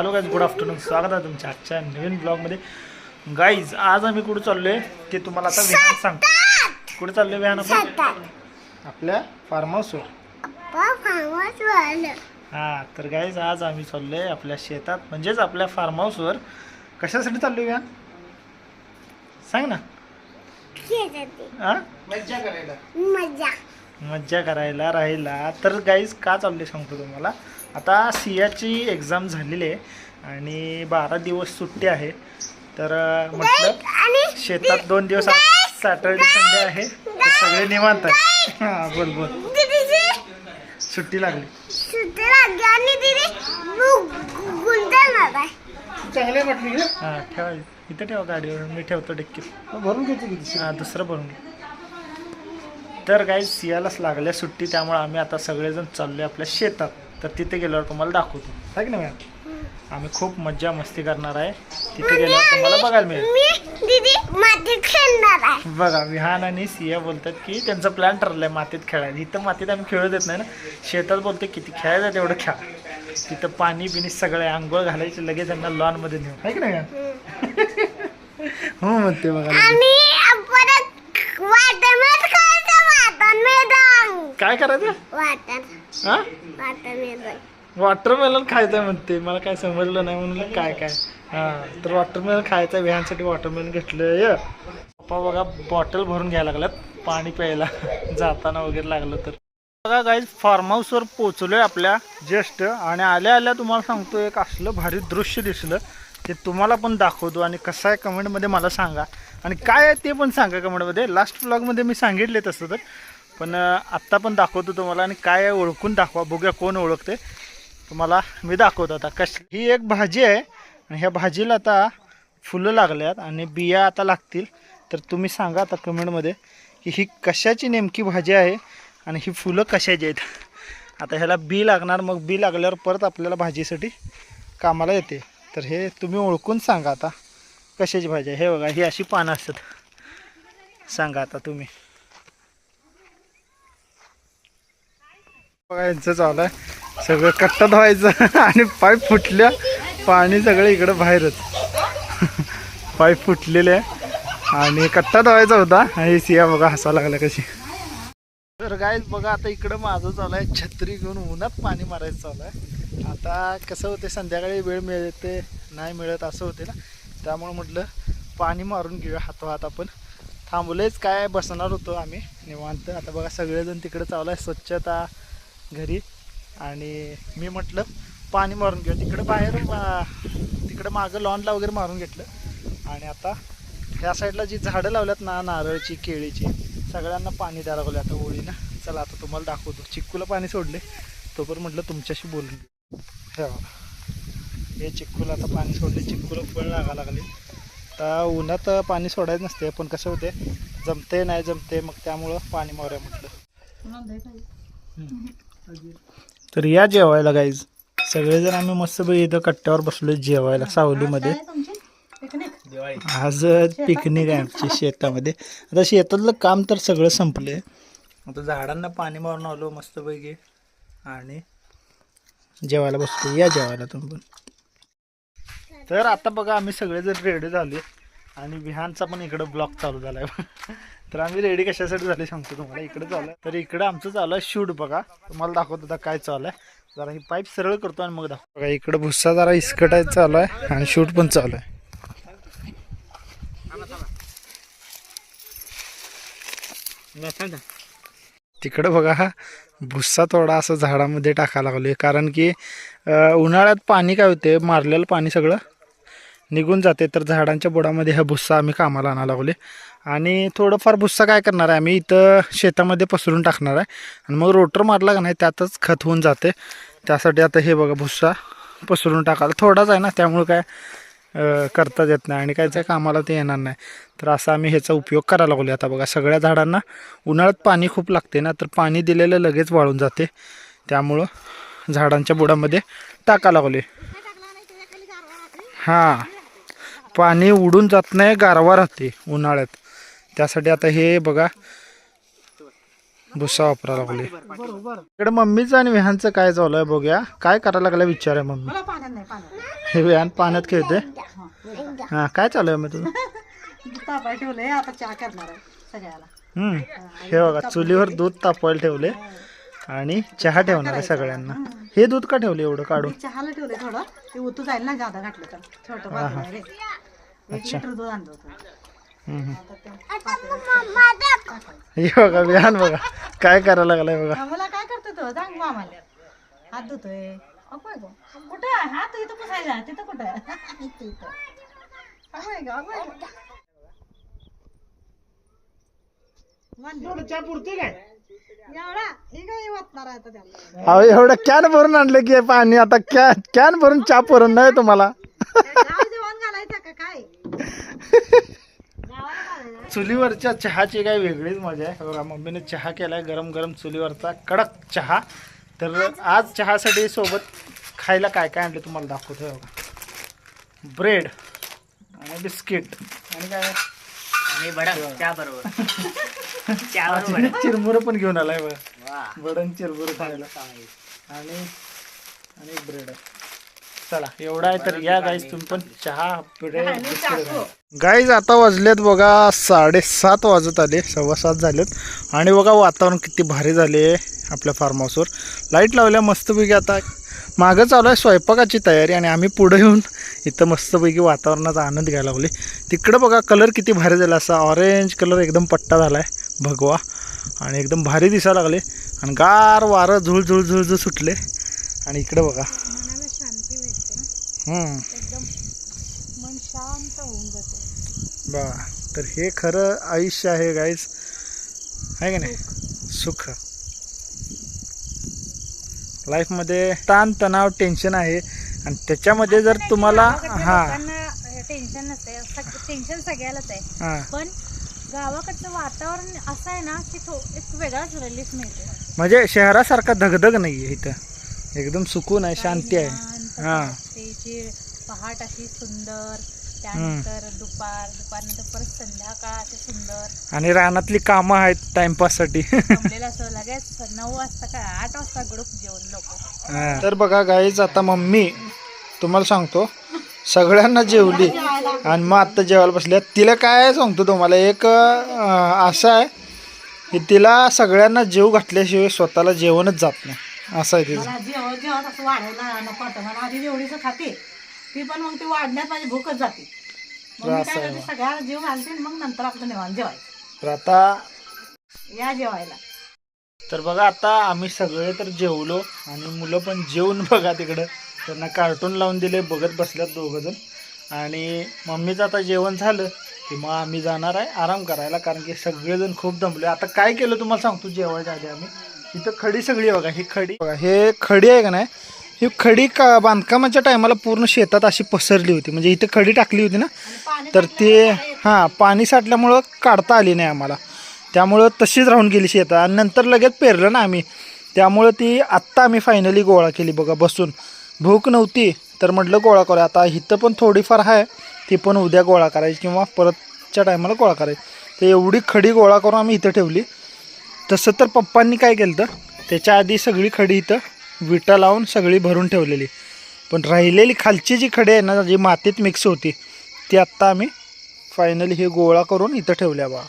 Hello guys good afternoon स्वागत आहे तुमच्या आजच्या नवीन ब्लॉगमध्ये गाईज आज आम्ही कुठे चाललोय ते तुम्हाला आता विहान सांगतो. कुठे चाललोय विहान आपण? आपल्या फार्म हाऊसवर हां तर गाईज आज आम्ही चाललोय आपल्या शेतात म्हणजेच आपल्या फार्म हाऊसवर कशासाठी चाललोय विहान? सांग ना. हां? मजा मज्जा. करायला राहिला. तर गाईज का चालले सांगतो तुम्हाला? आता सियाची एक्झाम झालेली आहे आणि बारा दिवस सुट्टी आहे. तर म्हटलं शेतात दोन दिवस सॅटर्डे संडे आहे. तर सगळे निवांत आहे. हां बोल बोल. सुट्टी लागली. सुट्टी लागली आणि दीदी गुंतवणार आहे. चांगले म्हटली हां. ठेवा. इथं ठेवा गाडीवर. मी ठेवतो डिक्कीत. भरून घेतो हां दुसरं भरून घे. तर काही सियालाच लागल्या सुट्टी. त्यामुळे आम्ही आता सगळेजण चाललोय आपल्या शेतात. तर तिथे गेल्यावर तुम्हाला दाखवतो. आहे की नाही मॅम? आम्ही खूप मज्जा मस्ती करणार आहे. तिथे गेल्यावर तुम्हाला बघायला मिळेल. बघा विहान आणि सिया बोलतात की त्यांचा प्लॅन ठरलाय मातीत खेळायला. इथं मातीत आम्ही खेळू देत नाही ना. शेतात बोलतो किती खेळायचं तेवढं खेळा. तिथं पाणी बिनी सगळे आंघोळ घालायचे लगेच त्यांना लॉनमध्ये नेऊ आहे की नाही ma'am? हो म्हणते बघा लगेच. आणि परत वाटण खायचं वाटण मैदान काय करायचं? वाटण हा? वॉटरमेलन खायचं म्हणते. मला काय समजलं नाही म्हणलं काय काय? हां तर वॉटरमेलन खायचं विहानसाठी वॉटरमेलन घेतलं य पप्पा बघा बॉटल भरून घ्यायला लागल्यात. पाणी प्यायला. जाताना वगैरे लागलं तर. बघा गाईज फार्म हाऊसवर पोचलोय आपल्या. जस्ट आणि आल्या आल्या तुम्हाला सांगतो एक असलं भारी दृश्य दिसलं ते तुम्हाला पण दाखवतो. आणि कसं आहे कमेंटमध्ये मला सांगा. आणि काय आहे ते पण सांगा कमेंटमध्ये लास्ट ब्लॉगमध्ये मी सांगितले तसं तर. पण आत्ता पण दाखवतो तुम्हाला आणि काय ओळखून दाखवा. बघूया कोण ओळखते तुम्हाला मी दाखवतो आता कश. ही एक भाजी आहे आणि ह्या भाजीला आता फुलं लागल्यात आणि बिया आता लागतील. तर तुम्ही सांगा आता कमेंटमध्ये की ही कशाची नेमकी भाजी आहे आणि ही फुलं कशाची आहेत. आता ह्याला बी लागणार मग बी लागल्यावर परत आपल्याला भाजीसाठी कामाला येते. तर हे तुम्ही ओळखून सांगा आता कशाची भाजी आहे. हे बघा ही अशी पानं असतात. सांगा आता तुम्ही. बघा यांचं चालू आहे. सगळं कट्टा धुवायचं आणि पाईप फुटल्या पाणी सगळं इकडं बाहेरच. पाईप फुटलेले आहे. आणि कट्टा धुवायचा होता. आणि सिया बघा हसा लागला कशी. तर काय बघा आता इकडं माझं चालू आहे. छत्री घेऊन उन्हात पाणी मारायचं चालू आहे. आता कसं होते संध्याकाळी वेळ मिळते नाही मिळत असं होते ना. त्यामुळे म्हटलं पाणी मारून घेऊया हातोहात आपण. थांबलेच काय बसणार होतो आम्ही निवांत. आता बघा सगळेजण तिकडे चालू आहे. स्वच्छता घरी. आणि मी म्हटलं पाणी मारून घेऊ. तिकडं बाहेर तिकडं मागं लॉनला वगैरे मारून घेतलं. आणि आता ह्या साईडला जी झाडं लावल्यात ना नारळची केळीची सगळ्यांना पाणी द्यायला लागलं आता होळीनं चला आता तुम्हाला दाखवतो. चिक्कूला पाणी सोडले तोपर्यंत म्हटलं तुमच्याशी बोलून घेऊ. हे बघा. हे चिक्कूला आता पाणी सोडले चिक्कूला फळ लागा लागले. आता उन्हात पाणी सोडायचं नसते पण कसं होते जमते नाही जमते मग त्यामुळं पाणी मारूया म्हटलं. तर या जेवायला गाईज सगळेजण आम्ही मस्त इथं कट्ट्यावर बसलो जेवायला सावलीमध्ये. आज पिकनिक आहे आमची शेतामध्ये. आता शेतातलं काम तर सगळं संपले आता झाडांना पाणी मारून आलो मस्तपैकी आणि जेवायला बसतो या जेवायला तुम्ही पण. तर आता बघा आम्ही सगळेजण रेडी झाले. आणि विहानचा पण इकडं ब्लॉक चालू झालाय. तर आम्ही रेडी कशासाठी झाले सांगतो तुम्हाला. इकडे चालू आहे तर इकडे आमचं चालू आहे शूट बघा. तुम्हाला दाखवतो आता काय चालू आहे. जरा ही पाईप सरळ करतो आणि मग दाखव बघा इकडे भुस्सा जरा इस्कटायचं चालू आहे आणि शूट पण चालू आहे. तिकडं बघा हा भुस्सा थोडा असं झाडामध्ये टाकायला लागलोय. कारण की उन्हाळ्यात पाणी काय होते मारलेलं पाणी सगळं. निघून जाते. तर झाडांच्या बुडामध्ये हा भुस्सा आम्ही कामाला आणायला लागले आणि थोडंफार भुस्सा काय करणार आहे? आम्ही इथं शेतामध्ये पसरून टाकणार आहे. आणि मग रोटर मारला का नाही त्यातच खत होऊन जाते. त्यासाठी आता हे बघा भुस्सा पसरून टाकायला थोडाच आहे ना त्यामुळे काय करता करताच येत नाही आणि काय त्या कामाला ते येणार नाही. तर असा आम्ही ह्याचा उपयोग करायला लागलो आता बघा सगळ्या झाडांना उन्हाळ्यात पाणी खूप लागते ना तर पाणी दिलेलं लगेच वाळून जाते. त्यामुळं झाडांच्या बुडामध्ये टाकायला लागले हां. पाणी उडून जात नाही गारवा राहते उन्हाळ्यात. त्यासाठी आता हे बघा भुसा वापरा लागले इकडे मम्मीचं आणि विहानचं काय चालू आहे बघूया. काय करायला लागलं विचार आहे मम्मी. हे विहान पाण्यात खेळते हा काय चालू आहे मग तुझं हे बघा चुलीवर दूध तापवायला ठेवले आणि चहा ठेवणार आहे सगळ्यांना. हे. दूध का ठेवले एवढं काढून? चहाला ठेवलंय थोडं. ते उतू जाईल ना जादा घातलं तर. छोटं बाजूला आहे रे. एक अच्छा. लिटर दूध आणलं होतं. हम्म, हम्म. आता ते आता मम्मा हे बघा विहान बघा. काय करायला लागलाय बघा. मला काय करतो तो? सांग मामाला हात धुतोय. कुठं? आहे? हात इथं पुसायला. तिथं कुठं? आहे? इथं इथं अगो अगो, अगो अगो. एवढा हे काय वाटणार आहे आता त्याला. अहो एवढं कॅन भरून आणलं की हे पाणी आता कॅन कॅन भरून चहा भरून नाही तुम्हाला. गाव जेवण घालायचं का काय? गावाला घालायचं चुलीवरच्या चहाची काही वेगळीच मजा आहे. बघा मम्मीने चहा केलाय गरम गरम चुलीवरचा कडक चहा. तर आज चहासाठी सोबत खायला काय काय आणले तुम्हाला दाखवतो हे बघा. ब्रेड आणि बिस्किट. आणि काय? आणि बडा त्या चिरमुरं पण घेऊन आलाय बघा. चिरमुरं खायला. आणि आणि ब्रेड चला एवढा आहे तर या गाईज तुम्ही पण चहा ब्रेड गाईज आता वाजलेत बघा साडेसात वाजत आले सव्वा सात झालेत. आणि बघा वातावरण किती भारी झाले आपल्या फार्म हाऊसवर लाइट लावल्या मस्तपैकी आता मागं चालू आहे स्वयंपाकाची तयारी आणि आम्ही पुढे येऊन इथं मस्तपैकी वातावरणाचा आनंद घ्यायला लागले तिकडं बघा कलर किती भारी झाला असा. ऑरेंज कलर एकदम पट्टा झाला आहे भगवा. आणि एकदम भारी दिसायला लागले. आणि गार वारं झुळ झुळ झुळ झुळ सुटले. आणि इकडं बघा. शांती मन शांत होऊन जाते. बघा तर हे खरं आयुष्य आहे गाईज आहे का नाही? सुख. लाईफमध्ये ताण तणाव टेन्शन आहे. आणि त्याच्यामध्ये जर तुम्हाला हां. टेन्शन नसते टेन्शन सगळ्यालाच आहे. पण गावाकडचं वातावरण असं आहे ना की तो एक वेगळाच रिलीफ मिळते म्हणजे शहरासारखा धगधग नाही आहे इथं. एकदम सुकून आहे शांती आहे. हां. पहाट अशी सुंदर त्यानंतर दुपार दुपारनंतर परत संध्याकाळ असे सुंदर. आणि रानातली कामं आहेत टाइमपाससाठी. जमलेलं असं लगेच नऊ वाजता काय आठ वाजता ग्रुप जेवण लोक. तर बघा गाईज आता मम्मी तुम्हाला सांगतो सगळ्यांना जेवली. आणि मग आत्ता जेवायला बसल्या. तिला काय सांगतो तुम्हाला एक असं आहे की तिला सगळ्यांना जेव घातल्याशिवाय स्वतःला जेवणच जात नाही. असं आहे तिचं. जेवण असं वाढवलं नको वाटतं. मला आधी जेवढीच खाते. ती पण मग ती वाढण्यात माझी भूकच जाते. मग मी असं काय आहे करते सगळ्याला जेव घालते आणि मग नंतर आपलं निवांत जेवायचं. तर आता या जेवायला. तर बघा आता आम्ही सगळे तर जेवलो आणि मुलं पण जेवून बघा तिकडं. त्यांना कार्टून लावून दिले बघत बसल्यात दोघंजण. आणि मम्मीचं आता जेवण झालं की मग आम्ही जाणार आहे आराम करायला. कारण की सगळेजण खूप दमले. आता काय केलं तुम्हाला सांगतो जेवायच्या आधी आम्ही. इथं खडी सगळी बघा ही खडी. बघा हे खडी आहे का नाही? ही खडी का बांधकामाच्या टायमाला पूर्ण शेतात अशी पसरली होती. म्हणजे इथं खडी टाकली होती ना? तर ते हां पाणी साठल्यामुळं काढता आली नाही आम्हाला. त्यामुळं तशीच राहून गेली शेतात. आणि नंतर लगेच पेरलं ना आम्ही. त्यामुळं ती आत्ता आम्ही फायनली गोळा केली बघा बसून. भूक नव्हती तर म्हटलं गोळा करूया. आता इथं पण थोडीफार आहे ती पण उद्या गोळा करायची किंवा परतच्या टायमाला गोळा करायची. तर एवढी खडी गोळा करून आम्ही इथं ठेवली. तसं तर पप्पांनी काय केलं तर त्याच्या आधी सगळी खडी इथं विटा लावून सगळी भरून ठेवलेली. पण राहिलेली खालची जी खडी आहे ना जी मातीत मिक्स होती ती आत्ता आम्ही फायनली हे गोळा करून इथं ठेवल्या बा.